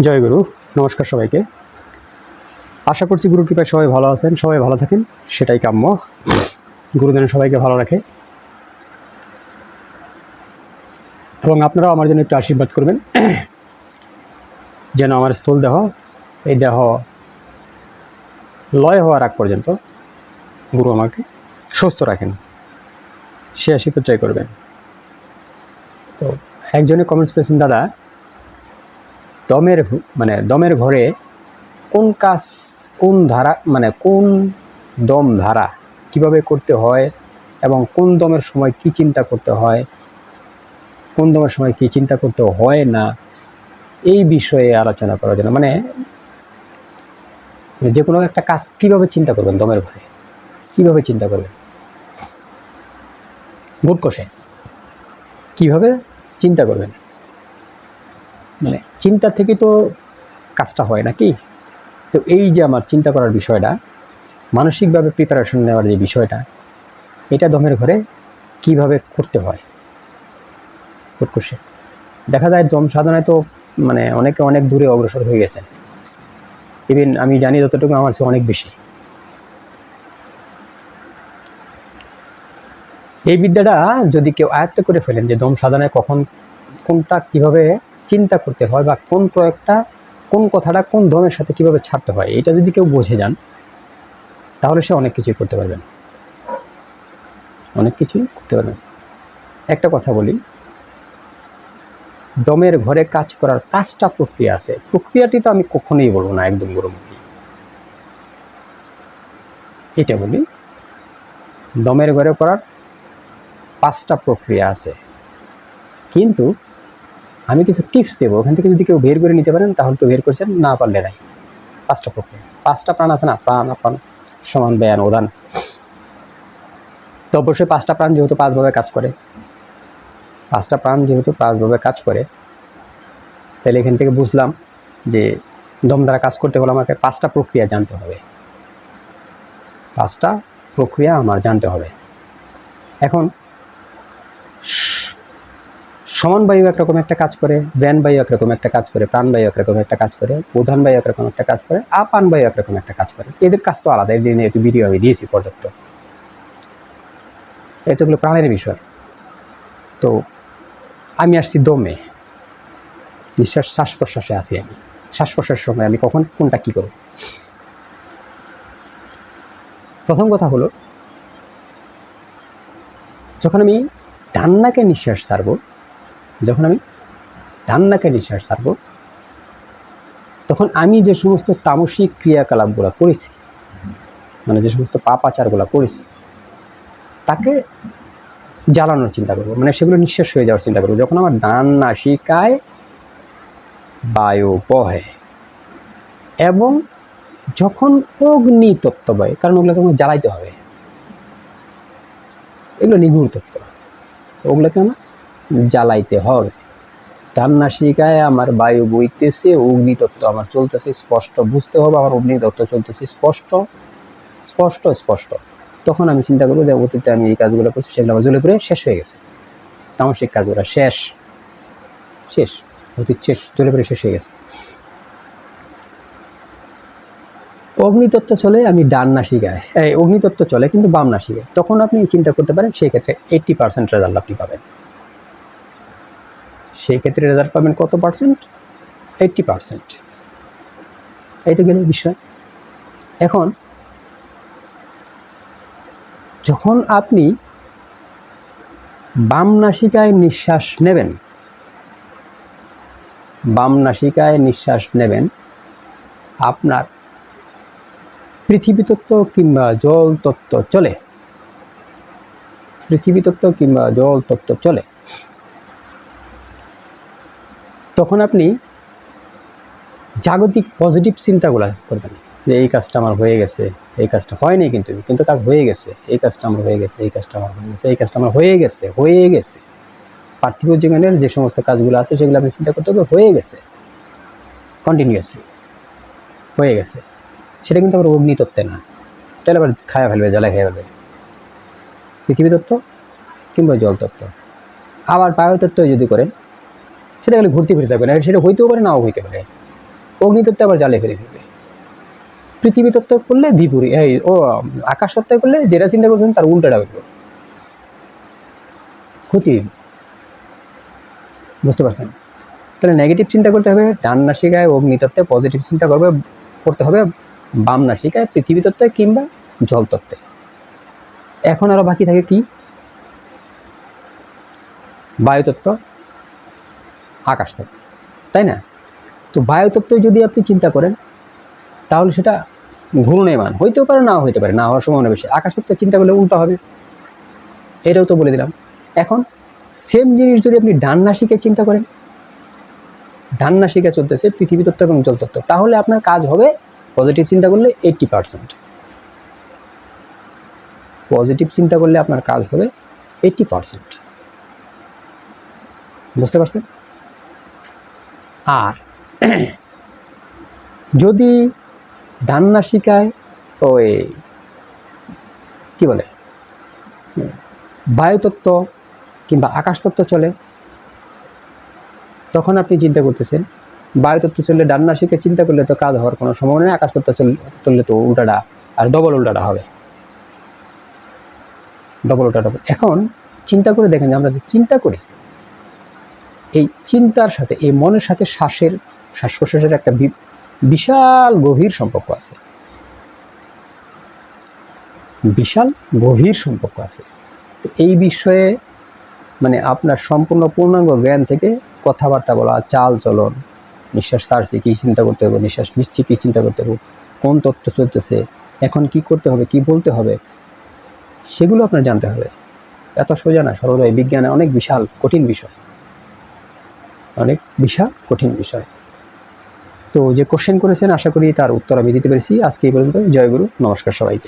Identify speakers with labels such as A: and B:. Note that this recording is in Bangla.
A: জয় গুরু, নমস্কার সবাইকে। আশা করছি গুরু কৃপায় সবাই ভালো আছেন, সবাই ভালো থাকেন, সেটাই কাম্য। গুরুদেন সবাইকে ভালো রাখে। এবং আপনারাও আমার জন্য একটু আশীর্বাদ করবেন। যেন আমার স্থূল দেহ, এই দেহ লয় হওয়ার আগ পর্যন্ত গুরু আমাকে সুস্থ রাখেন। সে আশীর্বাদ করবেন। তো একজনে কমেন্টস করেছেন, দাদা দমের মানে দমের ঘরে কোন কাজ, কোন ধারা মানে কোন দম ধারা কীভাবে করতে হয় এবং কোন দমের সময় কি চিন্তা করতে হয়, কোন দমের সময় কি চিন্তা করতে হয় না, এই বিষয়ে আলোচনা করার জন্য। মানে যে কোনো একটা কাজ কীভাবে চিন্তা করবেন দমের ঘরে কীভাবে চিন্তা করবেন? গুড কোশ্চেন কীভাবে চিন্তা করবেন? মানে চিন্তা থেকে তো কাজটা হয় নাকি? তো এই যে আমার চিন্তা করার বিষয়টা, মানসিকভাবে প্রিপারেশন নেওয়ার যে বিষয়টা, এটা দমের ঘরে কীভাবে করতে হয়? উৎকর্ষে দেখা যায় দম সাধনায় তো মানে অনেকে অনেক দূরে অগ্রসর হয়ে গেছেন। ইভেন আমি জানি যতটুকু আমার চেয়ে অনেক বেশি। এই বিদ্যাটা যদি কেউ আয়ত্ত করে ফেলেন যে দম সাধনায় কখন কোনটা কীভাবে চিন্তা করতে হয় বা কোন প্রয়োগটা, কোন কথাটা, কোন ধরনের সাথে কীভাবে ছাড়তে হয়, এটা যদি কেউ বুঝে যান, তাহলে সে অনেক কিছুই করতে পারবেন। অনেক কিছুই করতে পারবেন। একটা কথা বলি, দমের ঘরে কাজ করার পাঁচটা প্রক্রিয়া আছে। প্রক্রিয়াটি তো আমি কখনোই বলব না, একদম গুরুমুখী এটা বলি, দমের ঘরে করার পাঁচটা প্রক্রিয়া আছে। কিন্তু আমি কিছু টিপস দেবো। ওখান থেকে যদি কেউ বের করে নিতে পারেন, তাহলে তো বের করছেন, না পারলে নাই। পাঁচটা প্রক্রিয়া। পাঁচটা প্রাণ আছে না? প্রাণ আপান সমান ব্যায়ান উদান তো অবশ্যই পাঁচটা প্রাণ যেহেতু পাঁচভাবে কাজ করে, পাঁচটা প্রাণ যেহেতু পাঁচভাবে কাজ করে, তাহলে এখান থেকে বুঝলাম যে দম দ্বারা কাজ করতে হলে আমাকে পাঁচটা প্রক্রিয়া জানতে হবে। পাঁচটা প্রক্রিয়া আমার জানতে হবে। এখন সমান বায়ু একরকম একটা কাজ করে, ব্যান বায়ু একরকম একটা কাজ করে, প্রাণ বায়ু একরকম একটা কাজ করে প্রধান বায়ু একরকম একটা কাজ করে, আপান বায়ু একরকম একটা কাজ করে। এদের কাজ তো আলাদা, এদের নিয়ে একটু ভিডিও আমি দিয়েছি পর্যাপ্ত। এতগুলো প্রাণের বিষয়। তো আমি আসছি দমে। নিঃশ্বাস শ্বাস প্রশ্বাসে আছি আমি। শ্বাস প্রশ্বাসের সময় আমি কখন, কোনটা কী করব? প্রথম কথা হলো, যখন আমি ডান নাকে নিঃশ্বাস ছাড়ব যখন আমি ডান নাকে নিঃশ্বাস ছাড়ব, তখন আমি যে সমস্ত তামসিক ক্রিয়াকলাপগুলো করেছি মানে যে সমস্ত পাপাচারগুলো করেছি, তাকে জ্বালানোর চিন্তা করব মানে সেগুলো নিঃশ্বাস হয়ে যাওয়ার চিন্তা করব। যখন আমার ডান নাসিকায় বায়ু বহে এবং যখন অগ্নি তত্ত্ব বয় কারণ ওগুলোকে আমার জ্বালাইতে হবে, এগুলো নিগুড় তত্ত্ব। ওগুলোকে আমার জ্বালাইতে হবে ডান নাসিকায় আমার বায়ু বইতেছে অগ্নিতত্ত্ব আমার চলতেছে, স্পষ্ট বুঝতে হবে, আমার অগ্নিতত্ত্ব চলতেছে, স্পষ্ট স্পষ্ট স্পষ্ট। তখন আমি চিন্তা করব যে অতীতে আমি এই কাজগুলো করছি, সেগুলো আমার জ্বলে পড়ে শেষ হয়ে গেছে। তামসিক কাজগুলো শেষ শেষ, অতীত শেষ জ্বলে পড়ে শেষ হয়ে গেছে। অগ্নিতত্ত্ব চলে, আমি ডান নাসিকায়, এই অগ্নিতত্ত্ব চলে, কিন্তু বাম না নাসিকায়। তখন আপনি চিন্তা করতে পারেন, সেই ক্ষেত্রে এইট্টি পার্সেন্ট রেজাল্ট আপনি পাবেন। সেই ক্ষেত্রে রেজাল্ট পাবেন কত পার্সেন্ট এইট্টি পার্সেন্ট এইটা গেল বিষয়। এখন, যখন আপনি বাম নাসিকায় নিঃশ্বাস নেবেন, বাম নাসিকায় নিঃশ্বাস নেবেন, আপনার পৃথিবীতত্ত্ব কিংবা জল তত্ত্ব চলে। পৃথিবীতত্ত্ব কিংবা জল তত্ত্ব চলে। তখন আপনি জাগতিক পজিটিভ চিন্তাগুলো করবেন। যে এই কাজটা আমার হয়ে গেছে, এই কাজটা হয়নি কিন্তু কিন্তু কাজ হয়ে গেছে, এই কাজটা আমার হয়ে গেছে, এই কাজটা আমার হয়ে গেছে, এই কাজটা আমার হয়ে গেছে হয়ে গেছে। পার্থিব জীবনের যে সমস্ত কাজগুলো আছে সেগুলো আপনি চিন্তা করতে হবে, হয়ে গেছে। কন্টিনিউয়াসলি হয়ে গেছে। সেটা কিন্তু আবার অগ্নিতত্ত্বে না। তাহলে আবার খায়া ফেলবে জ্বালায় খেয়ে ফেলবে। পৃথিবী তত্ত্ব কিংবা জল তত্ত্ব। আবার বায়ু তত্ত্ব যদি করেন সেটা খালি ঘুরতে ফিরতে থাকবে না। সেটা হইতেও পারে, নাও হইতে পারে। অগ্নিতত্ত্ব আবার জালে ফেলে ফেলবে পৃথিবী তত্ত্ব করলে বিপরীত এই, ও, আকাশ তত্ত্ব করলে যেটা চিন্তা করছেন তার উল্টাটা হইল। ক্ষতি। বুঝতে পারছেন? তাহলে নেগেটিভ চিন্তা করতে হবে, ডান নাসিকায় অগ্নিতত্ত্বে পজিটিভ চিন্তা করবে করতে হবে বাম নাসিকায় পৃথিবী তত্ত্বে কিংবা জল তত্ত্বে। এখন আরও বাকি থাকে কি? বায়ুতত্ত্ব আকাশতত্ত্ব তাই না? তো বায়ুতত্ত্ব যদি আপনি চিন্তা করেন, তাহলে সেটা ঘূর্ণয়মান, হইতেও পারে না হইতে পারে, না হওয়ার সম্ভাবনা বেশি। আকাশতত্ত্ব চিন্তা করলে উল্টো হবে। এটাও তো বলে দিলাম। এখন সেম জিনিস যদি আপনি ডান নাসিকে চিন্তা করেন ডান নাসিকা চলতেছে পৃথিবী তত্ত্ব এবং জল তত্ত্ব, তাহলে আপনার কাজ হবে পজিটিভ চিন্তা করলে এইট্টি পার্সেন্ট পজিটিভ চিন্তা করলে আপনার কাজ হবে এইট্টি পার্সেন্ট বুঝতে পারছেন? আর যদি ডান নাসিকায় ওই কি বলে? বায়ুতত্ত্ব কিংবা আকাশতত্ত্ব চলে, তখন আপনি চিন্তা করতেছেন, বায়ুতত্ত্ব চললে ডান নাসিকে চিন্তা করলে তো কাজ হওয়ার কোনো সম্ভাবনা নেই, আকাশতত্ত্ব চল চললে তো উল্টাটা, আর ডবল উল্টাটা হবে। ডবল উল্টা ডবল এখন চিন্তা করে দেখেন যে আমরা যে চিন্তা করি এই চিন্তার সাথে, এই মনের সাথে শ্বাসের শ্বাস প্রশ্বাসের একটা বিশাল গভীর সম্পর্ক আছে। বিশাল গভীর সম্পর্ক আছে। এই বিষয়ে মানে আপনার সম্পূর্ণ পূর্ণাঙ্গ জ্ঞান থেকে কথাবার্তা বলা, চাল চলন, নিঃশ্বাস ছাড়ছে, কী চিন্তা করতে হবে, নিঃশ্বাস নিচ্ছে কী চিন্তা করতে হবে, কোন তত্ত্ব চলতেছে, এখন কি করতে হবে, কি বলতে হবে, সেগুলো আপনার জানতে হবে। এত সোজা না, সর্বদাই বিজ্ঞানে অনেক বিশাল, কঠিন বিষয়। অনেক বিশাল কঠিন বিষয়। তো যে কোশ্চেন করেছেন, আশা করি তার উত্তর আমি দিতে পেরেছি। আজকে এই পর্যন্ত জয়গুরু নমস্কার সবাইকে।